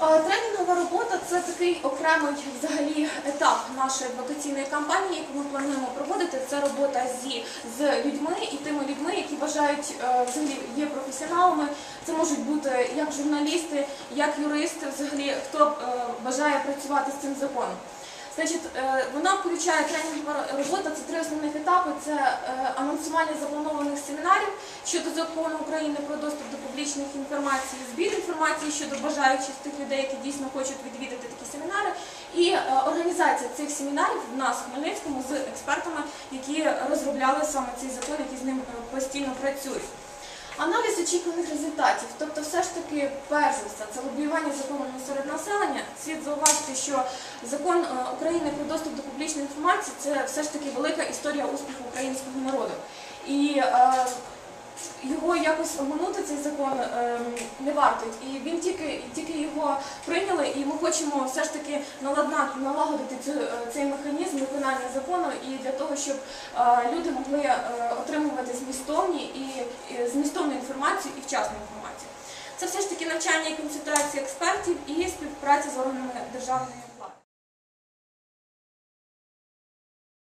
Тренінгова робота це такий окремий взагалі етап нашої адвокаційної кампанії, яку ми плануємо проводити. Це робота зі з людьми і тими людьми, які бажають е, взагалі є професіоналами. Це можуть бути як журналісти, як юристи, взагалі хто е, бажає працювати з цим законом. Значить, е, вона включає тренінгова робота. Це три основних етапи: це е, анонсування запланованих семінарів щодо закону України про доступ до публічних інформацій, збір інформації щодо бажаючих тих людей, які дійсно хочуть відвідати такі семінари, і е, організація цих семінарів в нас в Хмельницькому з експертами, які розробляли саме цей закон, які з ним постійно працюють. Аналіз очікуваних результатів, тобто все ж таки перш за все, це лобіювання закону серед населення. Слід зауважити, що закон е, України про доступ до публічної інформації це все ж таки велика історія успіху українського народу. І е, його якось оминути цей закон е, не варто. І він тільки, тільки його прийняли, і ми хочемо все ж таки наладнати, налагодити цю, е, цей механізм виконання закону і для того, щоб е, люди могли е, змістовні і, і змістовну інформацію і вчасну інформацію. Це все ж таки навчання і консультації експертів і співпраця з органами державної.